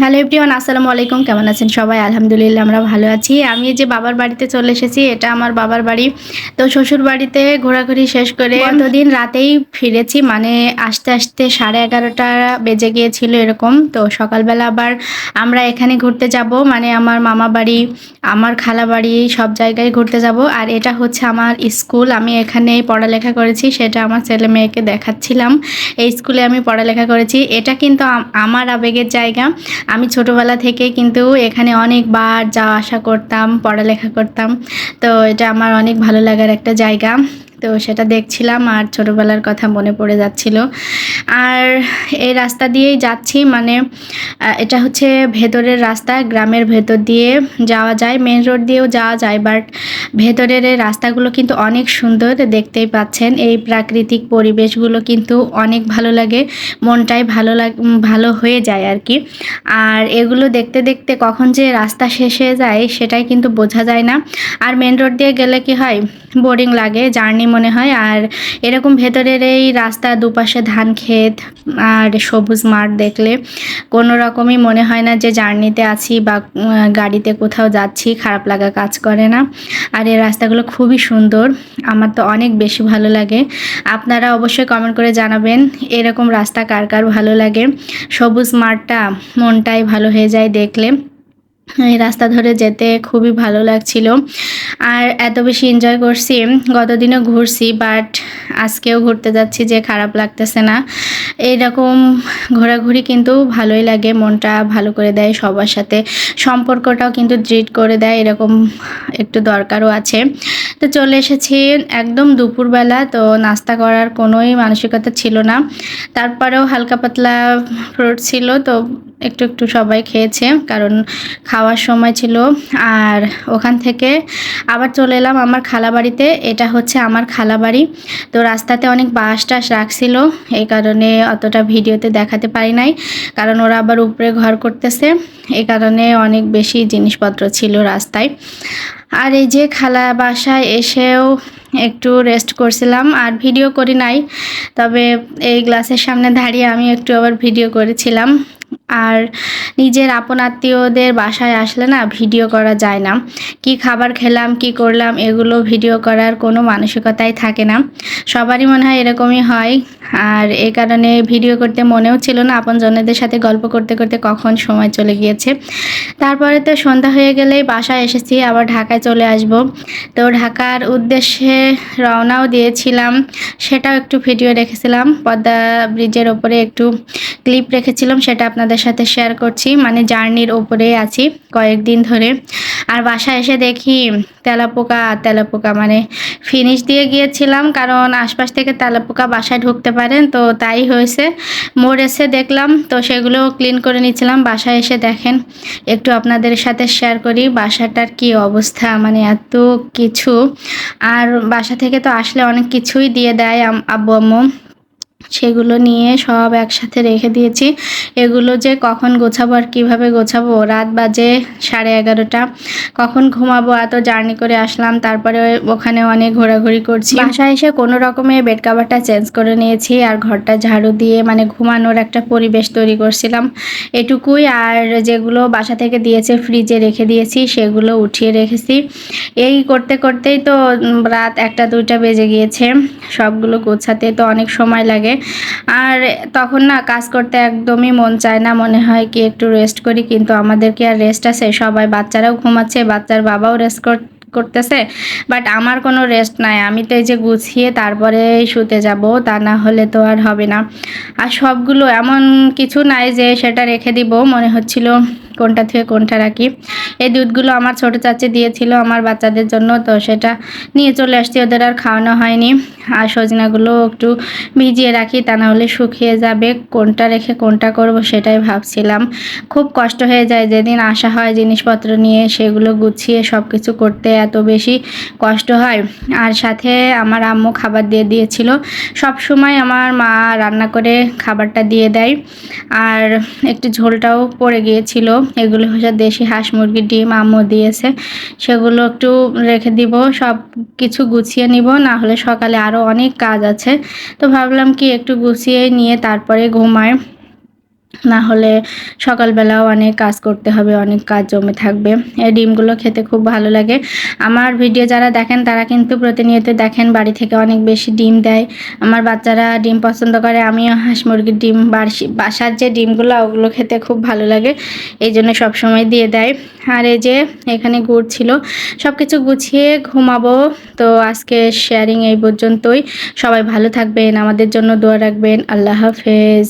Hello everyone, আসসালামু আলাইকুম। কেমন আছেন সবাই? আলহামদুলিল্লাহ, আমরা ভালো আছি। আমি যে বাবার বাড়িতে চলে এসেছি, এটা আমার বাবার বাড়ি। তো শ্বশুর বাড়িতে ঘোরাঘুরি শেষ করে গতদিন রাতেই ফিরেছি মানে আসতে আসতে সাড়ে এগারোটা বেজে গিয়েছিল এরকম। তো সকালবেলা আবার আমরা এখানে ঘুরতে যাব মানে আমার মামা বাড়ি, আমার খালা বাড়ি, সব জায়গায় ঘুরতে যাব। আর এটা হচ্ছে আমার স্কুল, আমি এখানেই পড়ালেখা করেছি, সেটা আমার ছেলে মেয়েকে দেখাচ্ছিলাম। এই স্কুলে আমি পড়ালেখা করেছি। এটা কিন্তু আমার আবেগের জায়গা। আমি ছোটোবেলা থেকে কিন্তু এখানে অনেকবার যাওয়া আসা করতাম, পড়ালেখা করতাম। তো এটা আমার অনেক ভালো লাগার একটা জায়গা। তো সেটা দেখছিলাম আর ছোটোবেলার কথা মনে পড়ে যাচ্ছিল। আর এই রাস্তা দিয়েই যাচ্ছি মানে এটা হচ্ছে ভেতরের রাস্তা, গ্রামের ভেতর দিয়ে যাওয়া যায়, মেন রোড দিয়েও যাওয়া যায়, বাট ভেতরের এই রাস্তাগুলো কিন্তু অনেক সুন্দর দেখতেই পাচ্ছেন। এই প্রাকৃতিক পরিবেশগুলো কিন্তু অনেক ভালো লাগে, মনটাই ভালো লাগ ভালো হয়ে যায় আর কি। আর এগুলো দেখতে দেখতে কখন যে রাস্তা শেষ হয়ে যায়, সেটাই কিন্তু বোঝা যায় না। আর মেন রোড দিয়ে গেলে কি হয়, বোরিং লাগে, জার্নি মনে হয়। আর এরকম ভেতরের এই রাস্তা দুপাশে ধান ক্ষেত আর সবুজ মাঠ দেখলে কোনো রকমই মনে হয় না যে জার্নিতে আছি বা গাড়িতে কোথাও যাচ্ছি, খারাপ লাগা কাজ করে না। আর এই রাস্তাগুলো খুবই সুন্দর। আমার তো অনেক বেশি ভালো লাগে। আপনারা অবশ্যই কমেন্ট করে জানাবেন, এরকম রাস্তা কার কার ভালো লাগে? সবুজ মাঠটা মনটাই ভালো হয়ে যায় দেখলে। এই রাস্তা ধরে যেতে খুবই ভালো লাগছিল। আর এত বেশি এনজয় করছি, গতদিনও ঘুরছি বাট আজকেও ঘুরতে যাচ্ছি যে খারাপ লাগতেছে না। এইরকম ঘোরাঘুরি কিন্তু ভালোই লাগে, মনটা ভালো করে দেয়, সবার সাথে সম্পর্কটাও কিন্তু দৃঢ় করে দেয়, এরকম একটু দরকারও আছে। তো চলে এসেছি একদম দুপুরবেলা, তো নাস্তা করার কোনোই মানসিকতা ছিল না। তারপরেও হালকা পাতলা ফ্রুট ছিল, তো একটু একটু সবাই খেয়েছে, কারণ খাওয়ার সময় ছিল। আর ওখান থেকে আবার চলে এলাম আমার খালা বাড়িতে, এটা হচ্ছে আমার খালা বাড়ি। তো রাস্তাতে অনেক বাস টাস রাখছিল, এই কারণে অতটা ভিডিওতে দেখাতে পারি নাই, কারণ ওরা আবার উপরে ঘর করতেছে। এ কারণে অনেক বেশি জিনিসপত্র ছিল রাস্তায়। আর এই যে খালা বাসায় এসেও একটু রেস্ট করছিলাম, আর ভিডিও করি নাই। তবে এই গ্লাসের সামনে দাঁড়িয়ে আমি একটু আবার ভিডিও করেছিলাম। আর নিজের আপন আত্মীয়দের বাসায় আসলে না ভিডিও করা যায় না। কি খাবার খেলাম, কি করলাম, এগুলো ভিডিও করার কোনো মানসিকতাই থাকে না। সবারই মনে হয় এরকমই হয়। আর এই কারণে ভিডিও করতে মনেও ছিল না আপন জনেদের সাথে গল্প করতে করতে কখন সময় চলে গিয়েছে। তারপরে তো সন্ধ্যা হয়ে গেলেই বাসায় এসেছি, আবার ঢাকায় চলে আসব। তো ঢাকার উদ্দেশ্যে রওনাও দিয়েছিলাম, সেটাও একটু ভিডিও রেখেছিলাম। পদ্মা ব্রিজের ওপরে একটু ক্লিপ রেখেছিলাম, সেটা আপনাদের সাথে শেয়ার করছি মানে জার্নির ওপরে আছি কয়েকদিন ধরে। আর বাসায় এসে দেখি তেলাপোকা তেলাপোকা মানে ফিনিশ দিয়ে গিয়েছিলাম, কারণ আশপাশ থেকে তেলাপোকা বাসায় ঢুকতে পারেন, তো তাই হয়েছে। এসে দেখলাম, তো সেগুলো ক্লিন করে নিচ্ছিলাম বাসায় এসে দেখেন। একটু আপনাদের সাথে শেয়ার করি, বাসাটার কি অবস্থা মানে এত কিছু। আর বাসা থেকে তো আসলে অনেক কিছুই দিয়ে দেয় আব্বু আম্মু সেগুলো নিয়ে সব একসাথে রেখে দিয়েছি। এগুলো যে কখন গোছাবো আর কীভাবে গোছাবো? রাত বাজে সাড়ে এগারোটা। কখন ঘুমাবো? এত জার্নি করে আসলাম। তারপরে ওখানে অনেক ঘোরাঘুরি করছি। বাসায় এসে কোনো রকমে বেড কাভারটা চেঞ্জ করে নিয়েছি আর ঘরটা ঝাড়ু দিয়ে মানে ঘুমানোর একটা পরিবেশ তৈরি করছিলাম। এটুকুই। আর যেগুলো বাসা থেকে দিয়েছে ফ্রিজে রেখে দিয়েছি, সেগুলো উঠিয়ে রেখেছি। এই করতে করতেই তো রাত একটা দুইটা বেজে গিয়েছে। সবগুলো গোছাতে তো অনেক সময় লাগে। আর তখন না কাজ করতে একদমই মন চায় না, মনে হয় কি একটু রেস্ট করি, কিন্তু আমাদের কি আর রেস্ট আছে? সবাই বাচ্চারাও ঘুমাচ্ছে, বাচ্চার বাবাও রেস্ট কর, করতেছে বাট আমার কোনো রেস্ট নাই। আমি তো এই যে গুছিয়ে তারপরে শুতে যাব, তা না হলে তো আর হবে না। আর সবগুলো এমন কিছু নাই যে সেটা রেখে দিব, মনে হচ্ছিল কোনটা থেকে কোনটা রাখি। এই দুধগুলো আমার ছোট চাচি দিয়েছিল আমার বাচ্চাদের জন্য, তো সেটা নিয়ে চলে আসছি। ওদের আর খাওয়ানো হয়নি। আর সজনাগুলো একটু ভিজিয়ে রাখি, তা না হলে শুকিয়ে যাবে। কোনটা রেখে কোনটা করব সেটাই ভাবছিলাম। খুব কষ্ট হয়ে যায় যেদিন আসা হয় জিনিসপত্র নিয়ে, সেগুলো গুছিয়ে সব কিছু করতে এত বেশি কষ্ট হয়। আর সাথে আমার আম্মু খাবার দিয়ে দিয়েছিল। সব সময় আমার মা রান্না করে খাবারটা দিয়ে দেয়। আর একটু ঝোলটাও পড়ে গিয়েছিল। এগুলো হচ্ছে দেশি হাঁস মুরগির ডিম, আম্মু দিয়েছে। সেগুলো একটু রেখে দিব, সব কিছু গুছিয়ে নিব না হলে সকালে আরও অনেক কাজ আছে। তো ভাবলাম কি একটু গুছিয়ে নিয়ে তারপরে ঘুমায়। না হলে সকালবেলাও অনেক কাজ করতে হবে, অনেক কাজ জমে থাকবে। এই ডিমগুলো খেতে খুব ভালো লাগে। আমার ভিডিও যারা দেখেন, তারা কিন্তু প্রতিনিয়ত দেখেন, বাড়ি থেকে অনেক বেশি ডিম দেয়। আমার বাচ্চারা ডিম পছন্দ করে, আমিও হাঁস মুরগির ডিম বাসার যে ডিমগুলো, ওগুলো খেতে খুব ভালো লাগে। এই জন্য সবসময় দিয়ে দেয়। আর এই যে এখানে গুড় ছিল সব কিছু গুছিয়ে ঘুমাবো। তো আজকে শেয়ারিং এই পর্যন্তই। সবাই ভালো থাকবেন, আমাদের জন্য দোয়া রাখবেন। আল্লাহ হাফেজ।